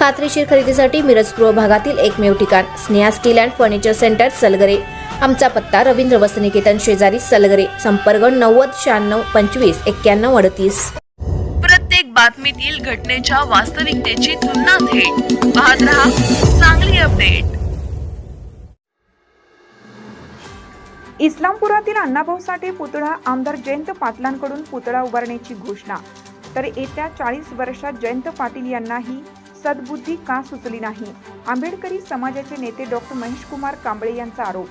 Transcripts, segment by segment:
खात्रीशीर खरेदीसाठी मिरज पूर्व भागातील एकमेव ठिकाण Sneha steel and furniture centre Salgare. आमचा पत्ता रवींद्र वसनिकेतन शेजारी सलगरे संपर्क नव्वद शहाण्णव पंचवीस एक्क्याण्णव अडतीस. प्रत्येक बातमीतील घटनेच्या वास्तविकतेची तुलना थेट. पाहत रहा चांगली अपडेट. इस्लामपुरातील अण्णाभाऊ साठे पुतळा आमदार जयंत पाटलांकडून पुतळा उभारण्याची घोषणा. तर येत्या चाळीस वर्षात जयंत पाटील यांनाही सद्बुद्धी का सुचली नाही? आंबेडकरी समाजाचे नेते डॉक्टर महेशकुमार कांबळे यांचा आरोप.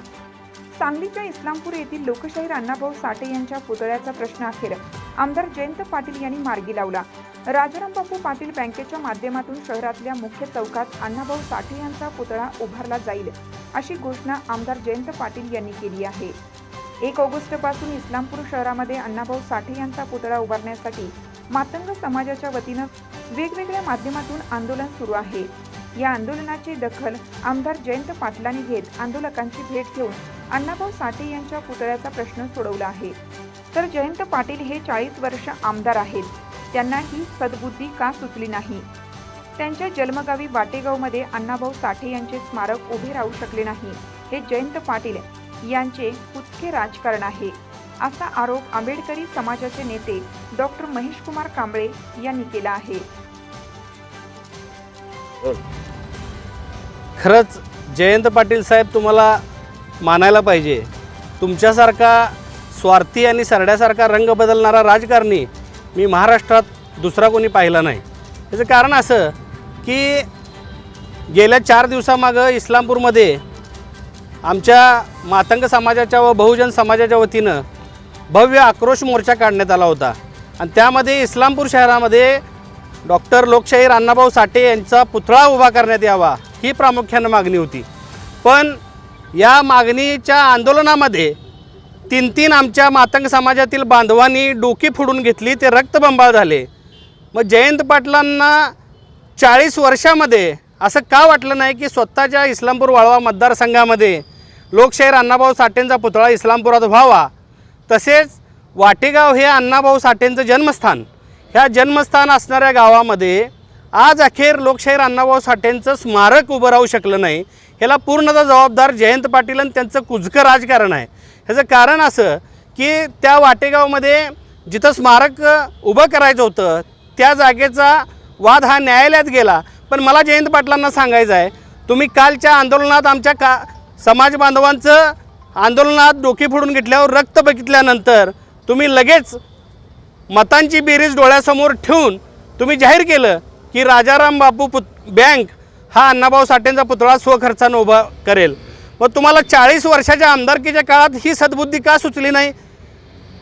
सांगलीच्या इस्लामपूर येथील लोकशाहीर अण्णाभाऊ साठे यांच्या पुतळ्याचा प्रश्न अखेर. आमदार जयंत पाटील यांनी मार्गी लावला. राजारामबापू पाटील बँकेच्या माध्यमातून शहरातल्या मुख्य चौकात अण्णाभाऊ साठे यांचा पुतळा उभारला जाईल अशी घोषणा आमदार जयंत पाटील यांनी केली आहे. एक ऑगस्टपासून इस्लामपूर शहरामध्ये अण्णाभाऊ साठे यांचा पुतळा उभारण्यासाठी मातंग समाजाच्या वतीनं वेगवेगळ्या माध्यमातून आंदोलन सुरू आहे. या आंदोलनाची दखल आमदार जयंत पाटलांनी घेत आंदोलकांची भेट घेऊन अण्णाभाऊ साठे यांच्या पुतळ्याचा प्रश्न सोडवला आहे. तर जयंत पाटील हे चाळीस वर्ष आमदार आहेत. त्यांना ही सद्बुद्धी का सुचली नाही? त्यांच्या जन्मगावी वाटेगावमध्ये अण्णाभाऊ साठे यांचे स्मारक उभे राहू शकले नाही. हे जयंत पाटील यांचे कुचके राजकारण आहे. असा आरोप आंबेडकरी समाजाचे नेते डॉक्टर महेशकुमार कांबळे यांनी केला आहे. खरंच जयंत पाटील साहेब तुम्हाला मानायला पाहिजे. तुमच्यासारखा स्वार्थी आणि सरड्यासारखा रंग बदलणारा राजकारणी मी महाराष्ट्रात दुसरा कोणी पाहिला नाही. त्याचं कारण असं की गेल्या चार दिवसामागं इस्लामपूरमध्ये आमच्या मातंग समाजाच्या व बहुजन समाजाच्या वतीनं भव्य आक्रोश मोर्चा काढण्यात आला होता. आणि त्यामध्ये इस्लामपूर शहरामध्ये डॉक्टर लोकशाहीर अण्णाभाऊ साठे यांचा पुतळा उभा करण्यात यावा ही प्रामुख्यानं मागणी होती. पण या मागणीच्या आंदोलनामध्ये तीन तीन आमच्या मातंग समाजातील बांधवांनी डोकी फोडून घेतली ते रक्तबंबाळ झाले. मग जयंत पाटलांना चाळीस वर्षामध्ये असं का वाटलं नाही की स्वतःच्या इस्लामपूर वाळवा मतदारसंघामध्ये लोकशाहीर अण्णाभाऊ साठेंचा पुतळा इस्लामपुरात व्हावा? तसेच वाटेगाव हे अण्णाभाऊ साठेंचं जन्मस्थान. ह्या जन्मस्थान असणाऱ्या गावामध्ये आज अखेर लोकशाहीर अण्णाभाऊ साठेंचं स्मारक उभं राहू शकलं नाही. ह्याला पूर्णतः जबाबदार जयंत पाटील आणि त्यांचं कुजकं राजकारण आहे. ह्याचं कारण असं की त्या वाटेगावमध्ये जिथं स्मारक उभं करायचं होतं त्या जागेचा वाद हा न्यायालयात गेला. पण मला जयंत पाटलांना सांगायचं आहे तुम्ही कालच्या आंदोलनात आमच्या का समाज बांधवांचं आंदोलनात डोके फोडून घेतल्यावर रक्त बघितल्यानंतर तुम्ही लगेच मतांची बेरीज डोळ्यासमोर ठेवून तुम्ही जाहीर केलं की राजाराम बापू पुत बँक हा अण्णाभाऊ साठेंचा पुतळा स्वखर्चानं उभा करेल. मग तुम्हाला चाळीस वर्षाच्या आमदारकीच्या काळात ही सद्बुद्धी का सुचली नाही?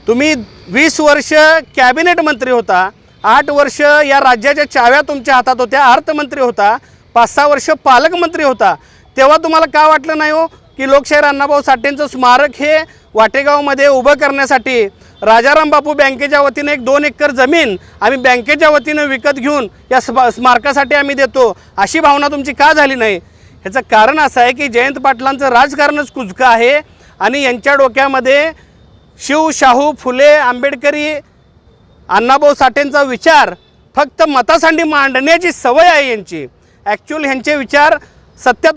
तुम्ही वीस वर्ष कॅबिनेट मंत्री होता आठ वर्ष या राज्याच्या चाव्या तुमच्या हातात होत्या अर्थमंत्री होता पाच सहा वर्ष पालकमंत्री होता. तेव्हा तुम्हाला का वाटलं नाही हो? की लोकशाहीर अण्णाभाऊ साठेंचं स्मारक हे वाटेगावमध्ये उभं करण्यासाठी राजाराम बापू बँकेच्या वतीनं एक दोन एकर जमीन आम्ही बँकेच्या वतीनं विकत घेऊन या स्मा स्मारकासाठी आम्ही देतो. अशी भावना तुमची का झाली नाही? ह्याचं कारण असं आहे की जयंत पाटलांचं राजकारणच कुचकं आहे आणि यांच्या डोक्यामध्ये शिव शाहू फुले आंबेडकरी अण्णाभाऊ साठेंचा विचार फक्त मतासाठी मांडण्याची सवय आहे यांची. ॲक्च्युअल ह्यांचे विचार सत्यात